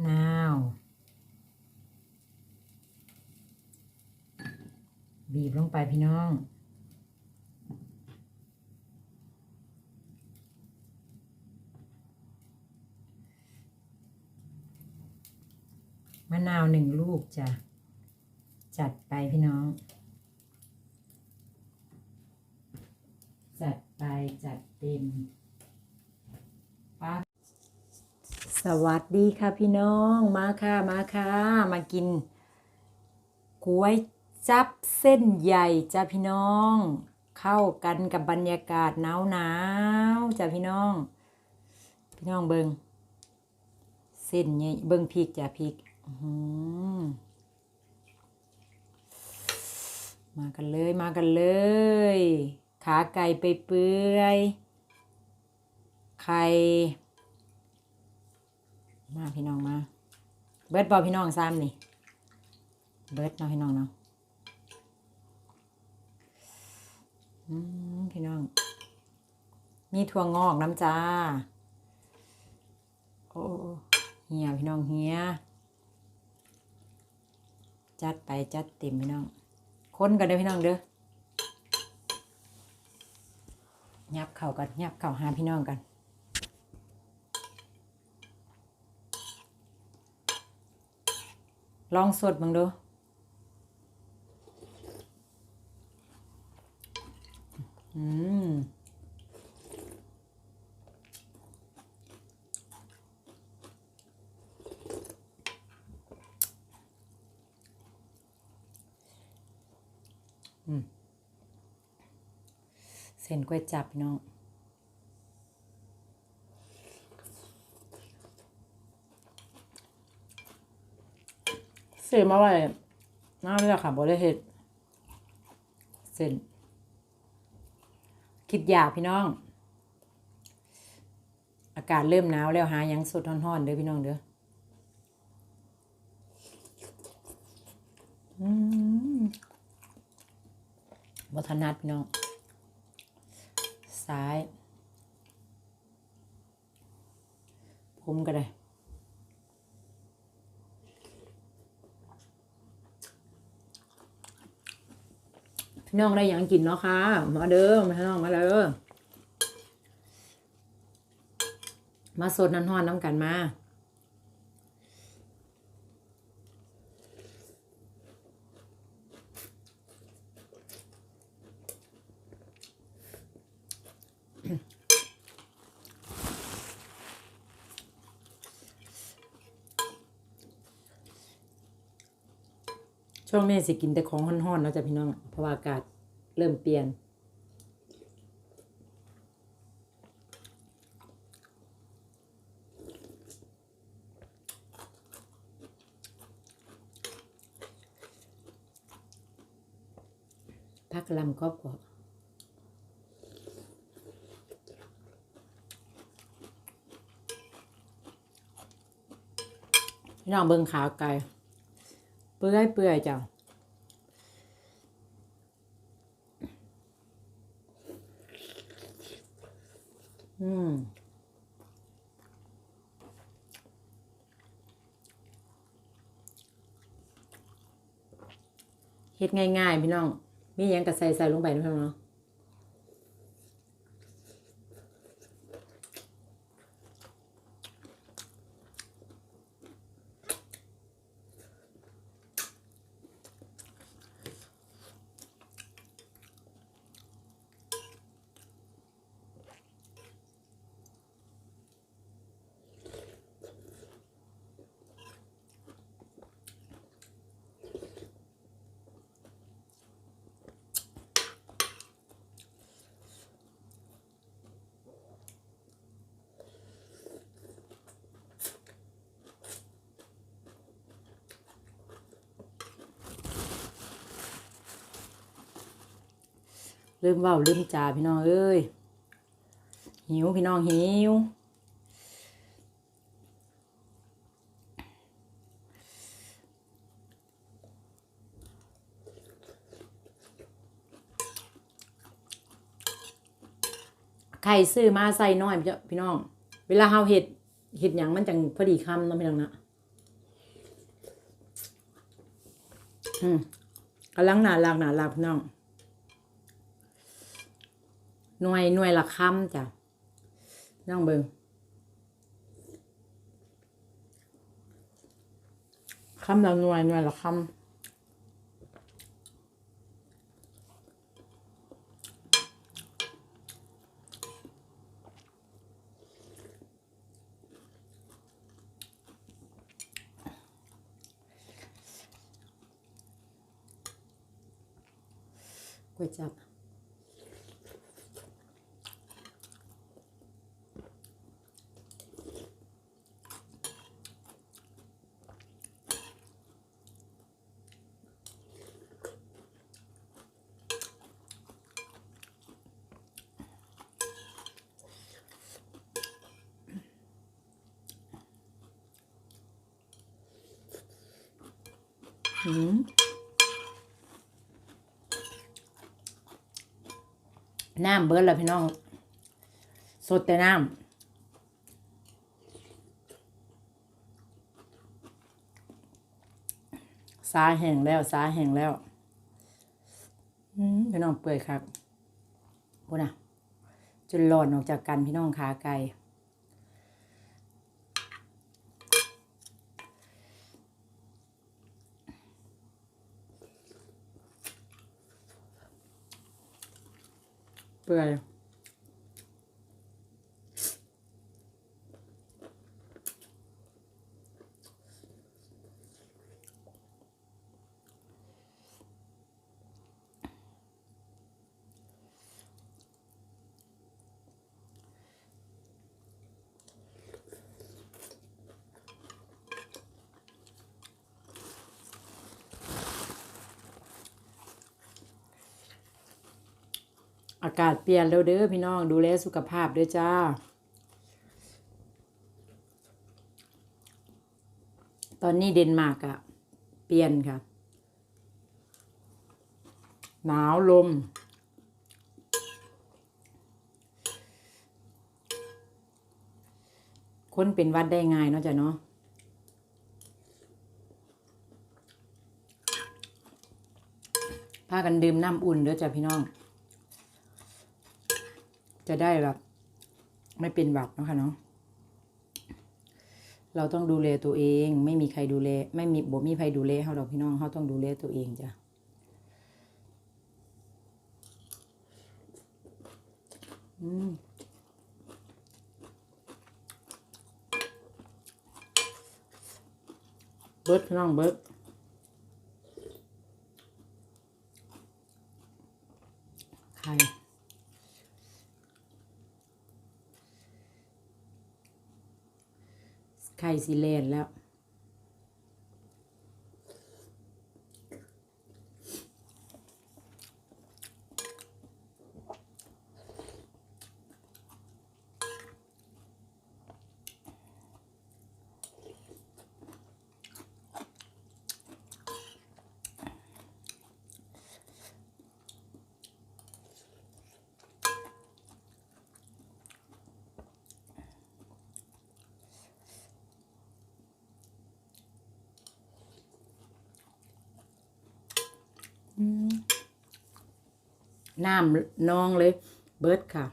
นาวบีบลงไปพี่น้องมะนาวหนึ่งลูกจ้ะ จัดไปพี่น้อง จัดไปจัดเต็มป้า สวัสดีค่ะพี่น้องมาค่ะมาค่ะมากินก๋วยจับเส้นใหญ่จ้ะพี่น้อง เข้ากันกับบรรยากาศหนาวหนาวจ้ะพี่น้อง พี่น้องเบิงเส้นใหญ่เบิงพริกจ้ะพริกมากันเลยมากันเลย ขาไก่ไปเปื่อยไข่ มาพี่น้องมา เบิดบอพี่น้องซ้ำนี่ เบิดเนาะพี่น้องเนาะพี่น้อง มีถั่วงอกน้ำจ้า โอ้เฮียพี่น้องเฮียจัดไปจัดเต็มพี่น้อง คนกันเด้อพี่น้องเด้อยับเข่ากันยับเข่าหาพี่น้องกัน ลองสดมึงดูอืมเส้นก๋วยจับเน้อง ซื้อมาไว้น่าไม่ได้ค่ะบริเฮ็ดเส้นคิดยากพี่น้อง อากาศเริ่มหนาวแล้วหายังสดฮ้อนๆเด้อพี่น้องเด้ออืมวัฒนัดพี่น้อง ซ้าย ผมก็ได้ พี่น้องได้อยังกินเนาะค่ะ มาเด้อมาพี่น้องมาเด้อมาสดนันทอนน้ำกันมา ช่วงนี้สิกินแต่ของฮ้อนๆเนาะจ้ะพี่น้อง เพราะว่าอากาศเริ่มเปลี่ยน พักลำครอบครัวพี่น้องเบิ่งขาวไก่ เปื่อยเปื่อยจ้ะอืมเฮ็ดง่ายๆพี่น้อง มียังก็ใส่ใส่ลงไปนะพี่น้อง ลืมเว้าลืมจ่าพี่น้องเอ้ยหิวพี่น้องหิวไข่ซื้อมาใส่น้อยพี่น้อง เวลาเฮาเห็ดเห็ดหย่างมันจังพอดีคำเนาะพี่น้องนะอืมกำลังหนาลากหนาลากพี่น้อง หน่วยหน่วยละคำจ้ะน้องเบิงคำละหน่วยหน่วยละคำก๋วยจับ อืมน้ำเบิร์ดแล้วพี่น้อง สดแต่น้ำสาแห้งแล้วสาแห้งแล้วพี่น้องเปื่อยครับพูดนะจนหลอนออกจากกันพี่น้องขาไก่ เอากาศเปลี่ยนแล้วเด้อพี่น้องดูแลสุขภาพด้วยจ้า ตอนนี้เดนมาร์กอะเปลี่ยนค่ะ หนาวลม คนเป็นวัดได้ง่ายเนาะจ้ะเนาะพากันดื่มน้ำอุ่นเด้อจ้ะพี่น้อง จะได้แบบไม่เป็นหวัดเนาะค่ะเนาะเราต้องดูแลตัวเอง ไม่มีใครดูแล ไม่มีบ่มีใครดูแลเขาดอกพี่น้องเขาต้องดูแลตัวเองจ้ะอืมเบิร์ดพี่น้องเบิร์ดไข่ไข่ สีเลนแล้ว น้ำนองเลย เบิร์ดค่ะ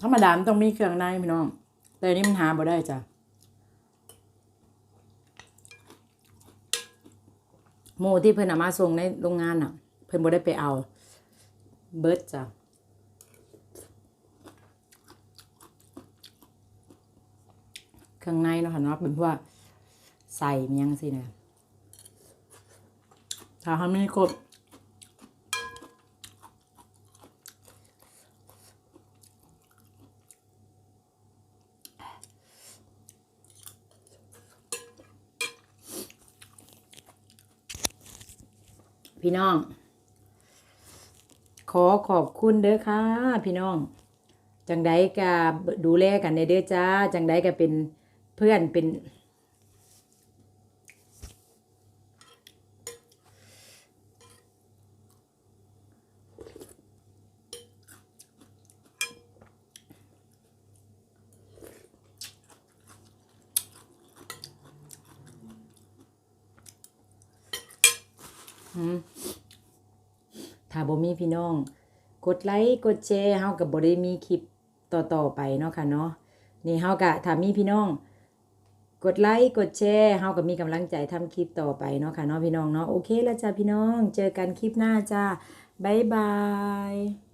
ธรรมดามต้องมีเครื่องในพี่น้อง แต่นนี้มันหาบ่ได้จ้ะโมที่เพิ่นเอามาส่งในโรงงานอะ เพิ่นบ่ได้ไปเอา เบิร์ดจ้ะ เครื่องในเนาะค่ะเนาะเป็นพวกใส่มียังสิเนี่ยถ้าเขาไม่ครบพี่น้อง ขอขอบคุณเด้อค่ะ พี่น้อง จังใดก็ดูแลกันในเด้อจ้า จังใดก็เป็น เพื่อนเป็น ถ้าบมีพี่น้อง กดไลค์กดแชร์เฮากับบ่ไดมีคลิปต่อๆไปเนาะค่ะเนาะนี่เฮากะถ้ามีพี่น้อง กดไลค์กดแชร์เฮาก็มีกำลังใจทำคลิปต่อไปเนาะค่ะเนาะพี่น้องเนาะโอเคแล้วจ้าพี่น้อง เจอกันคลิปหน้าจ้าบ๊ายบาย